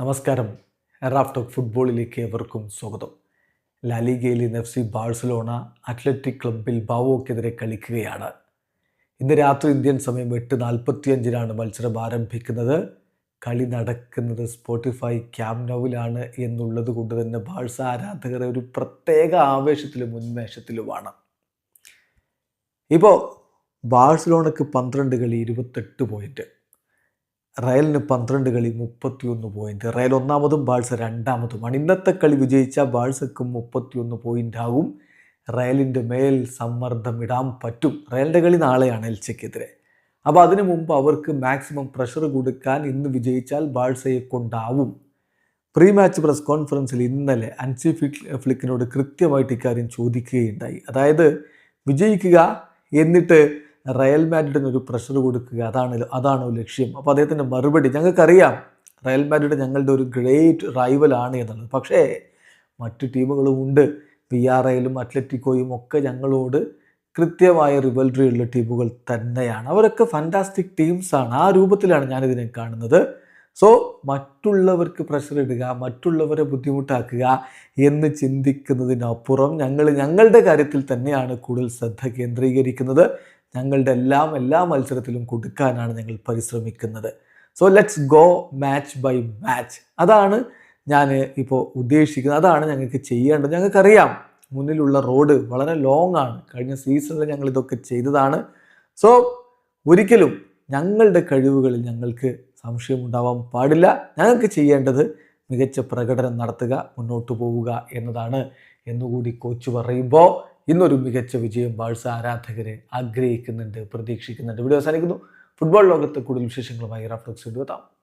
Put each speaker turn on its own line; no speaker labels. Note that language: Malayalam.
നമസ്കാരം. റാഫ് ടോക്ക് ഫുട്ബോളിലേക്ക് ഏവർക്കും സ്വാഗതം. ലാലിഗയിൽ ഇന്ന് എഫ് സി ബാഴ്സലോണ അത്ലറ്റിക് ക്ലബിൽ ബാവോക്കെതിരെ കളിക്കുകയാണ്. ഇന്ന് രാത്രി ഇന്ത്യൻ സമയം എട്ട് നാൽപ്പത്തിയഞ്ചിനാണ് മത്സരം ആരംഭിക്കുന്നത്. കളി നടക്കുന്നത് സ്പോട്ടിഫൈ ക്യാംനൌവിലാണ് എന്നുള്ളത് കൊണ്ട് തന്നെ ബാഴ്സ ആരാധകരെ ഒരു പ്രത്യേക ആവേശത്തിലും ഉന്മേഷത്തിലുമാണ്. ഇപ്പോൾ ബാഴ്സലോണക്ക് പന്ത്രണ്ട് കളി ഇരുപത്തെട്ട് പോയിന്റ്. റയലിന് പന്ത്രണ്ട് കളി മുപ്പത്തിയൊന്ന് പോയിന്റ് റയൽ ഒന്നാമതും ബാഴ്സ രണ്ടാമതുമാണ് ഇന്നത്തെ കളി വിജയിച്ച ബാഴ്സക്കും മുപ്പത്തിയൊന്ന് പോയിന്റ് ആകും. റയലിന്റെ മേൽ സമ്മർദ്ദം ഇടാൻ പറ്റും. റയലിന്റെ കളി നാളെയാണ് എൽച്ചയ്ക്കെതിരെ. അപ്പോൾ അതിനു മുമ്പ് അവർക്ക് മാക്സിമം പ്രഷർ കൊടുക്കാൻ ഇന്ന് വിജയിച്ചാൽ ബാഴ്സയെ കൊണ്ടാവും. പ്രീ മാച്ച് പ്രസ് കോൺഫറൻസിൽ ഇന്നലെ അൻസി ഫ്ലിക് ഫ്ലിക്കിനോട് കൃത്യമായിട്ട് ഇക്കാര്യം ചോദിക്കുകയുണ്ടായി. അതായത് വിജയിക്കുക എന്നിട്ട് റയൽ മാഡ്രിഡിന് ഒരു പ്രഷർ കൊടുക്കുക. അതാണ് അതാണോ ലക്ഷ്യം. അപ്പോൾ അദ്ദേഹത്തിന്റെ മറുപടി ഞങ്ങൾക്കറിയാം. റയൽ മാഡ്രിഡ് ഞങ്ങളുടെ ഒരു ഗ്രേറ്റ് റൈവലാണ് എന്നുള്ളത്. പക്ഷേ മറ്റു ടീമുകളും ഉണ്ട്. വി ആർ എയിലും അത്ലറ്റിക്കോയും ഒക്കെ ഞങ്ങളോട് കൃത്യമായ റിവൽറി ഉള്ള ടീമുകൾ തന്നെയാണ്. അവരൊക്കെ ഫാന്റാസ്റ്റിക് ടീംസാണ് ആ രൂപത്തിലാണ് ഞാനിതിനെ കാണുന്നത്. സോ മറ്റുള്ളവർക്ക് പ്രഷർ ഇടുക മറ്റുള്ളവരെ ബുദ്ധിമുട്ടാക്കുക എന്ന് ചിന്തിക്കുന്നതിനപ്പുറം ഞങ്ങൾ ഞങ്ങളുടെ കാര്യത്തിൽ തന്നെയാണ് കൂടുതൽ ശ്രദ്ധ കേന്ദ്രീകരിക്കുന്നത്. ഞങ്ങളുടെ എല്ലാം എല്ലാ മത്സരത്തിലും കൊടുക്കാനാണ് ഞങ്ങൾ പരിശ്രമിക്കുന്നത്. So let's go match by match അതാണ് ഞാൻ ഇപ്പോൾ ഉദ്ദേശിക്കുന്നത്. അതാണ് ഞങ്ങൾക്ക് ചെയ്യേണ്ടത്. ഞങ്ങൾക്കറിയാം മുന്നിലുള്ള റോഡ് വളരെ ലോങ് ആണ്. കഴിഞ്ഞ സീസണിൽ ഞങ്ങൾ ഇതൊക്കെ ചെയ്തതാണ്. സോ ഒരിക്കലും ഞങ്ങളുടെ കഴിവുകളിൽ ഞങ്ങൾക്ക് സംശയമുണ്ടാവാൻ പാടില്ല. ഞങ്ങൾക്ക് ചെയ്യേണ്ടത് മികച്ച പ്രകടനം നടത്തുക മുന്നോട്ട് പോവുക എന്നതാണ്. എന്നുകൂടി കോച്ച് പറയുമ്പോൾ ഇന്നൊരു മികച്ച വിജയം ബാഴ്സ ആരാധകരെ ആഗ്രഹിക്കുന്നുണ്ട് പ്രതീക്ഷിക്കുന്നുണ്ട്. വീഡിയോ അവസാനിക്കുന്നു. ഫുട്ബോൾ ലോകത്ത് കൂടുതൽ വിശേഷങ്ങളുമായി റാഫ്റ്റോക്സ് എത്താം.